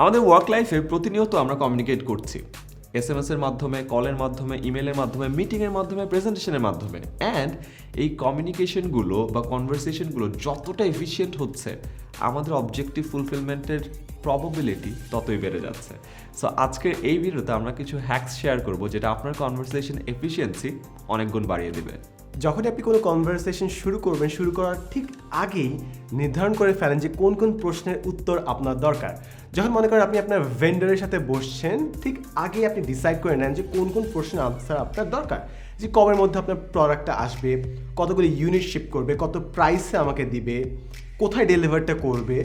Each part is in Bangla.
আমাদের ওয়ার্ক লাইফে প্রতিনিয়ত আমরা কমিউনিকেট করছি। এস এম এর মাধ্যমে কলের মাধ্যমে ইমেলের মাধ্যমে মিটিংয়ের মাধ্যমে প্রেজেন্টেশনের মাধ্যমে। অ্যান্ড এই কমিউনিকেশনগুলো বা কনভারসেশনগুলো যতটা এফিসিয়েন্ট হচ্ছে, আমাদের অবজেক্টিভ ফুলফিলমেন্টের প্রবাবিলিটি ততই বেড়ে যাচ্ছে। সো আজকের এই ভিডিওতে আমরা কিছু হ্যাকস শেয়ার করব যেটা আপনার কনভারসেশন এফিসিয়েন্সি অনেক গুণ বাড়িয়ে দেবে। যখনই আপনি কোনো কনভারসেশন শুরু করবেন, শুরু করার ঠিক আগেই নির্ধারণ করে ফেলেন যে কোন কোন প্রশ্নের উত্তর আপনার দরকার। যখন মনে করেন আপনি আপনার ভেন্ডারের সাথে বসছেন, ঠিক আগেই আপনি ডিসাইড করে নেন যে কোন কোন প্রশ্নের আনসার আপনার দরকার। যে কবের মধ্যে আপনার প্রোডাক্টটা আসবে, কতগুলি ইউনিট শিপ করবে, কত প্রাইসে আমাকে দিবে, কোথায় ডেলিভারটা করবে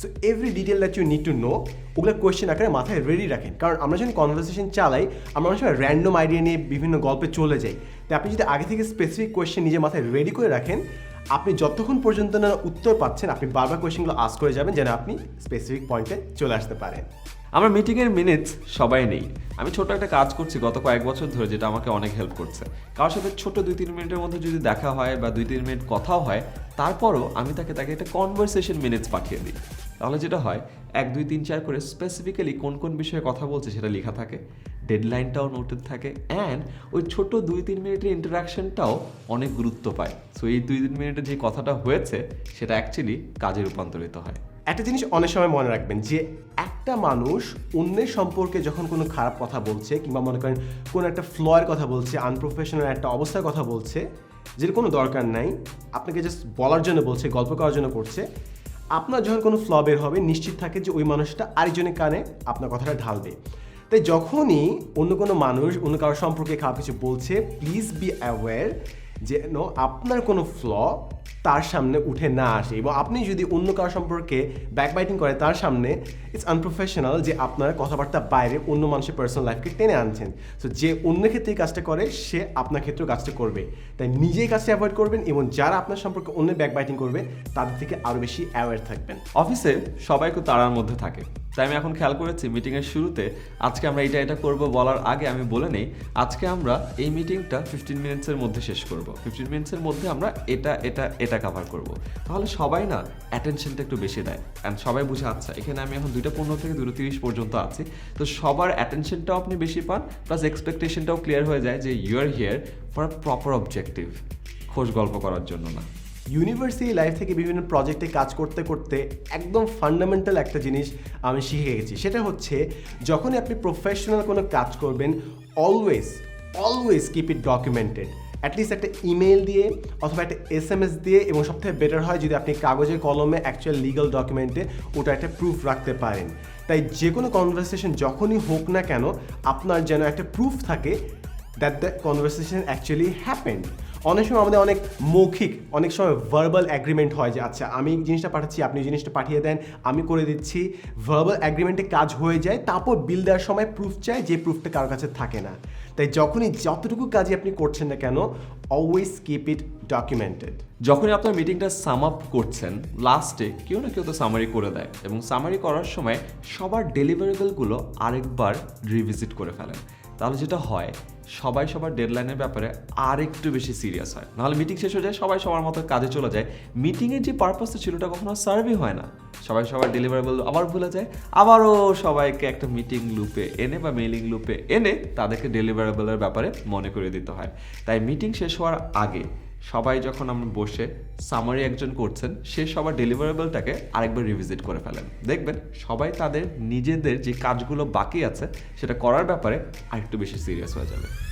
so every detail that you need to know ওগুলো কোয়েশ্চেন আকারে মাথায় রেডি রাখেন। কারণ আমরা যখন কনভারসেশন চালাই, আমরা অনেক সময় র্যান্ডম আইডিয়া নিয়ে বিভিন্ন গল্পে চলে যাই। তাই আপনি যদি আগে থেকে স্পেসিফিক কোয়েশ্চেন নিজের মাথায় রেডি করে রাখেন, আপনি যতক্ষণ পর্যন্ত না উত্তর পাচ্ছেন, আপনি বারবার কোয়েশ্চেনগুলো আস করে যাবেন যেন আপনি স্পেসিফিক পয়েন্টে চলে আসতে পারেন। আমার মিটিংয়ের মিনিটস সবাই নেই। আমি ছোট একটা কাজ করছি গত কয়েক বছর ধরে যেটা আমাকে অনেক হেল্প করছে। কারোর সাথে ছোট দুই তিন মিনিটের মধ্যে যদি দেখা হয় বা দুই তিন মিনিট কথাও হয়, তারপরও আমি তাকে তাকে একটা কনভারসেশন মিনিটস পাঠিয়ে দিই। তাহলে যেটা হয়, এক, দুই, তিন, চার করে স্পেসিফিক্যালি কোন কোন বিষয়ে কথা বলছে সেটা লেখা থাকে ডেডলাইনটাও নোটেড থাকে অ্যান্ড ওই ছোট দুই, তিন মিনিটের ইন্টারাকশনটাও অনেক গুরুত্ব পায়। সো এই দুই, তিন মিনিটের যে কথাটা হয়েছে, সেটা অ্যাকচুয়ালি কাজে রূপান্তরিত হয়। একটা জিনিস অনেক সময় মনে রাখবেন যে, একটা মানুষ অন্যের সম্পর্কে যখন কোনো খারাপ কথা বলছে, কিংবা মনে করেন কোনো একটা ফ্লয়ের কথা বলছে আনপ্রফেশনাল একটা অবস্থার কথা বলছে, যেটা কোনো দরকার নাই, আপনাকে জাস্ট বলার জন্য বলছে, গল্প করার জন্য করছে আপনার যখন কোনো ফ্লবের হবে, নিশ্চিত থাকে যে ওই মানুষটা আরেকজনের কানে আপনার কথাটা ঢালবে। তাই যখনই অন্য কোনো মানুষ অন্য কারোর সম্পর্কে খারাপ কিছু বলছে প্লিজ বি অ্যাওয়্যার যেন আপনার কোনো ফ্ল তার সামনে উঠে না আসে এবং আপনি যদি অন্য কারও সম্পর্কে ব্যাকবাইটিং করে তার সামনে ইটস আনপ্রফেশনাল যে আপনার কথাবার্তা বাইরে অন্য মানুষের পার্সোনাল লাইফকে টেনে আনছেন। সো যে অন্য ক্ষেত্রে কাজটা করে, সে আপনার ক্ষেত্রেও কাজটা করবে। তাই নিজেই কাজটা অ্যাভয়েড করবেন এবং যারা আপনার সম্পর্কে অন্য ব্যাকবাইটিং করবে, তাদের থেকে আরও বেশি অ্যাওয়ার থাকবেন। অফিসে সবাই খুব তাড়ার মধ্যে থাকে। তাই আমি এখন খেয়াল করেছি মিটিংয়ের শুরুতে আজকে আমরা এটা এটা করব বলার আগে আমি বলে নেই, আজকে আমরা এই মিটিংটা ফিফটিন মিনিটসের মধ্যে শেষ করব। ফিফটিন মিনিটসের মধ্যে আমরা এটা এটা এটা কভার করব। তাহলে সবাই না অ্যাটেনশনটা একটু বেশি দেয়। অ্যান্ড সবাই বুঝে আচ্ছা এখানে আমি এখন দুইটা পনেরো থেকে দুটো তিরিশ পর্যন্ত আছি। তো সবার অ্যাটেনশনটাও আপনি বেশি পান প্লাস এক্সপেকটেশনটাও ক্লিয়ার হয়ে যায় যে you are here for a proper objective খোঁজ গল্প করার জন্য না। ইউনিভার্সিটি লাইফ থেকে বিভিন্ন প্রজেক্টে কাজ করতে করতে একদম ফান্ডামেন্টাল একটা জিনিস আমি শিখে গেছি। সেটা হচ্ছে, যখনই আপনি প্রফেশনাল কোনো কাজ করবেন always always keep it documented at least একটা ইমেল দিয়ে অথবা একটা এস এম এস দিয়ে এবং সবথেকে বেটার হয় যদি আপনি কাগজে কলমে অ্যাকচুয়াল লিগাল ডকুমেন্টে ওটা একটা প্রুফ রাখতে পারেন। তাই যে কোনো কনভারসেশন যখনই হোক না কেন, আপনার যেন একটা প্রুফ থাকে that the conversation actually happened অনেক সময় আমাদের অনেক মৌখিক, অনেক সময় ভার্বাল অ্যাগ্রিমেন্ট হয় যে আচ্ছা আমি জিনিসটা পাঠাচ্ছি, আপনি জিনিসটা পাঠিয়ে দেন, আমি করে দিচ্ছি। ভার্বাল অ্যাগ্রিমেন্টে কাজ হয়ে যায়, তারপর বিল দেওয়ার সময় প্রুফ চায় যে প্রুফটা কারোর কাছে থাকে না। তাই যখনই যতটুকু কাজই আপনি করছেন না কেন অলওয়েজ কিপ ইট ডকুমেন্টেড যখনই আপনার মিটিংটা সাম আপ করছেন লাস্টে কেউ না কেউ তো সামারি করে দেয় এবং সামারি করার সময় সবার ডেলিভারেবলগুলো আরেকবার রিভিজিট করে ফেলেন। তাহলে যেটা হয়, সবাই সবার ডেডলাইনের ব্যাপারে আর একটু বেশি সিরিয়াস হয়। নাহলে মিটিং শেষ হয়ে যায়, সবাই সবার মতো কাজে চলে যায়। মিটিংয়ের যে পারপাসটা ছিল ওটা কখনো সার্ভে হয় না। সবাই সবার ডেলিভারেবল আবার ভুলে যায়, আবারও সবাইকে একটা মিটিং লুপে এনে বা মেলিং লুপে এনে তাদেরকে ডেলিভারেবলের ব্যাপারে মনে করে দিতে হয়। তাই মিটিং শেষ হওয়ার আগে সবাই যখন আমরা বসে সামারি একজন করছেন, সে সবার ডেলিভারেবলটাকে আরেকবার রিভিজিট করে ফেলেন। দেখবেন সবাই তাদের নিজেদের যে কাজগুলো বাকি আছে, সেটা করার ব্যাপারে আরেকটু বেশি সিরিয়াস হয়ে যাবে।